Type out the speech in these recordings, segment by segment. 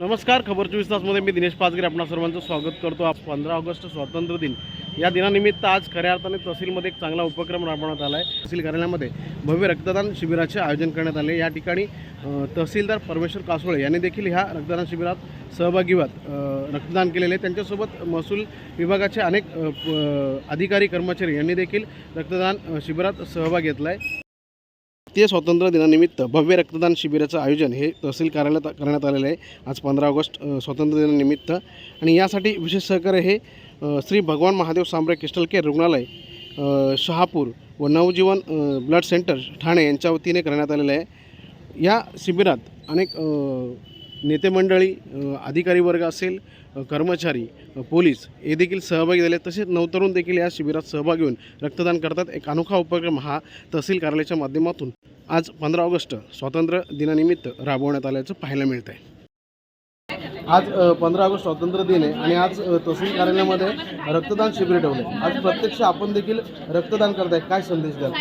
नमस्कार खबर चोवीस तासमध्ये मी दिनेश पाचगिरे आपणा सर्वांचं स्वागत करतो. आज पंधरा ऑगस्ट स्वातंत्र्य दिन. या दिनानिमित्त आज खऱ्या अर्थाने तहसीलमध्ये एक चांगला उपक्रम राबवण्यात आला आहे तहसील कार्यालयामध्ये भव्य रक्तदान शिबिराचे आयोजन करण्यात आले. या ठिकाणी तहसीलदार परमेश्वर कासोळे यांनी देखील ह्या रक्तदान शिबिरात सहभागी होत रक्तदान केलेले. आहे. त्यांच्यासोबत महसूल विभागाचे अनेक अधिकारी कर्मचारी यांनी देखील रक्तदान शिबिरात सहभाग घेतला आहे भारतीय स्वातंत्र्य दिनानिमित्त भव्य रक्तदान शिबिराचं आयोजन हे तहसील कार्यालयात करण्यात आलेलं आहे. आज पंधरा ऑगस्ट स्वातंत्र्य दिनानिमित्त. आणि यासाठी विशेष सहकार्य हे श्री भगवान महादेव सांबरे क्रिस्टल केअर रुग्णालय शहापूर व नवजीवन ब्लड सेंटर ठाणे यांच्या वतीने करण्यात आलेलं आहे. या शिबिरात अनेक नेते मंडळी अधिकारी वर्ग असेल कर्मचारी पोलीस हे देखील सहभागी झाले. तसेच नवतरुण देखील या शिबिरात सहभागी होऊन रक्तदान करतात. एक अनोखा उपक्रम हा तहसील कार्यालयाच्या माध्यमातून आज पंधरा ऑगस्ट स्वातंत्र्य दिनानिमित्त राबवण्यात आल्याचं पाहायला मिळत आहे आज पंधरा ऑगस्ट स्वातंत्र्य दिन आहे आणि आज तहसील कार्यालयामध्ये रक्तदान शिबिर ठेवले आज प्रत्यक्ष आपण देखील रक्तदान करताय. काय संदेश द्याल?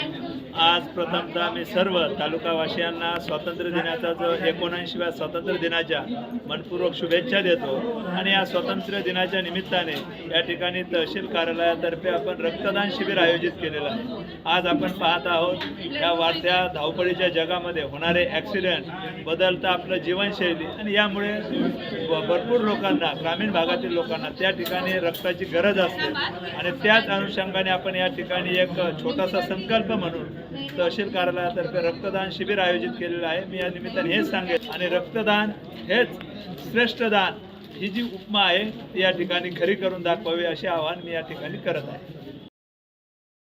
आज प्रथमतः मी सर्व तालुकावासियांना स्वातंत्र्य दिनाचा जो एकोणऐंशीव्या स्वातंत्र्य दिनाच्या मनपूर्वक शुभेच्छा देतो. आणि या स्वातंत्र्य दिनाच्या निमित्ताने या ठिकाणी तहसील कार्यालयातर्फे आपण रक्तदान शिबिर आयोजित केलेलं आहे. आज आपण पाहत आहोत या वाढत्या धावपळीच्या जगामध्ये होणारे ॲक्सिडेंट बदलता आपलं जीवनशैली. आणि यामुळे भरपूर लोकांना ग्रामीण भागातील लोकांना त्या ठिकाणी रक्ताची गरज असते. आणि त्याच अनुषंगाने आपण या ठिकाणी एक छोटासा संकल्प म्हणून तहसील कार्यालयातर्फे रक्तदान शिबिर आयोजित केलेलं आहे. मी या निमित्ताने हेच सांगेन आणि रक्तदान हेच श्रेष्ठ दान ही जी उपमा आहे ती या ठिकाणी खरी करून दाखवावी असे आवाहन मी या ठिकाणी करत आहे.